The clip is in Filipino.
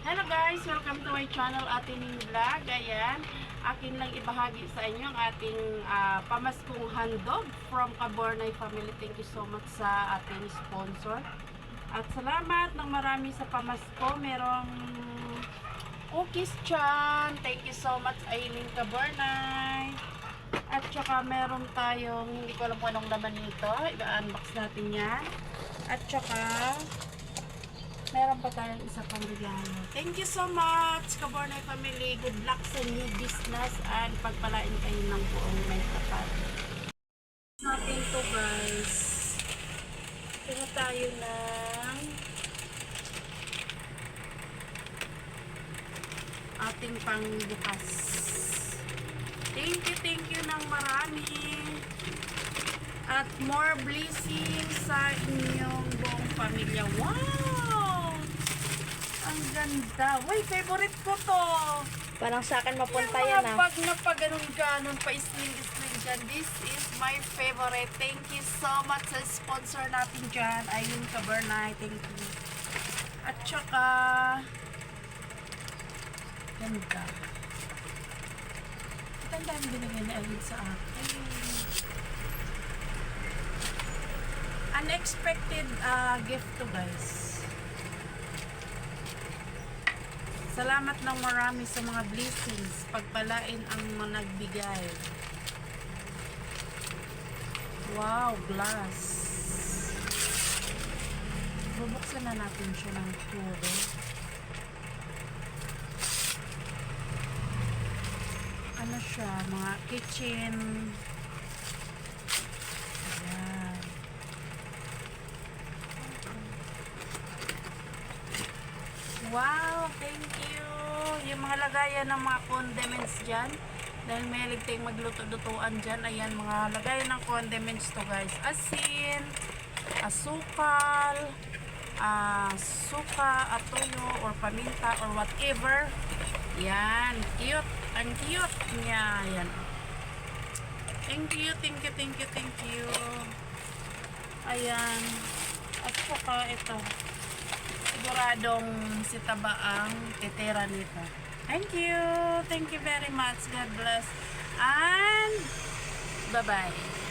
Hello guys! Welcome to my channel, ating vlog. Ayan, akin lang ibahagi sa inyo ang ating ah, pamaskong handog from Cabornay family. Thank you so much sa ating sponsor. At salamat ng marami sa pamasko. Merong cookies chan. Thank you so much, Aileen Cabornay. At saka meron tayong, hindi ko alam kung anong laman nito. I-unbox natin yan. At saka, meron pa tayong isa pang regalo. Thank you so much, Kabornay family. Good luck sa new business and pagpalain kayo ng buong may tapat. Natin to guys. Tingnan tayo ng ating pangbukas. Thank you, thank you ng marami. At more blessings sa inyong buong pamilya. Wow! Ang ganda. Uy, favorite ko to. Parang sa akin mapunta Yung yan mga ah. pag na pag ganun ganon pa sling sling dyan. This is my favorite. Thank you so much sa sponsor natin dyan. Ayun Kabernay. Thank you. At saka ganda. Ang dami binigay ni Ayun sa akin. Unexpected ah, gift to guys. Salamat ng marami sa mga blessings. Pagpalain ang mga nagbigay. Wow, glass. Bubuksan na natin siya ng puro. Ano siya? Mga kitchen. Ayan. Wow, thank you. Yung mga lagayan ng mga condiments dyan. Dahil may tayong magluto-lutuan dyan. Ayan, mga lagayan ng condiments to guys. Asin, asukal, ah, suka, atoyo, or paminta, or whatever. Yan, cute. Ang cute niya. Yan. Thank you, thank you, thank you, thank you. Ayan. At saka ito siguradong si Taba ang titira nito. Thank you. Thank you very much. God bless. And bye-bye.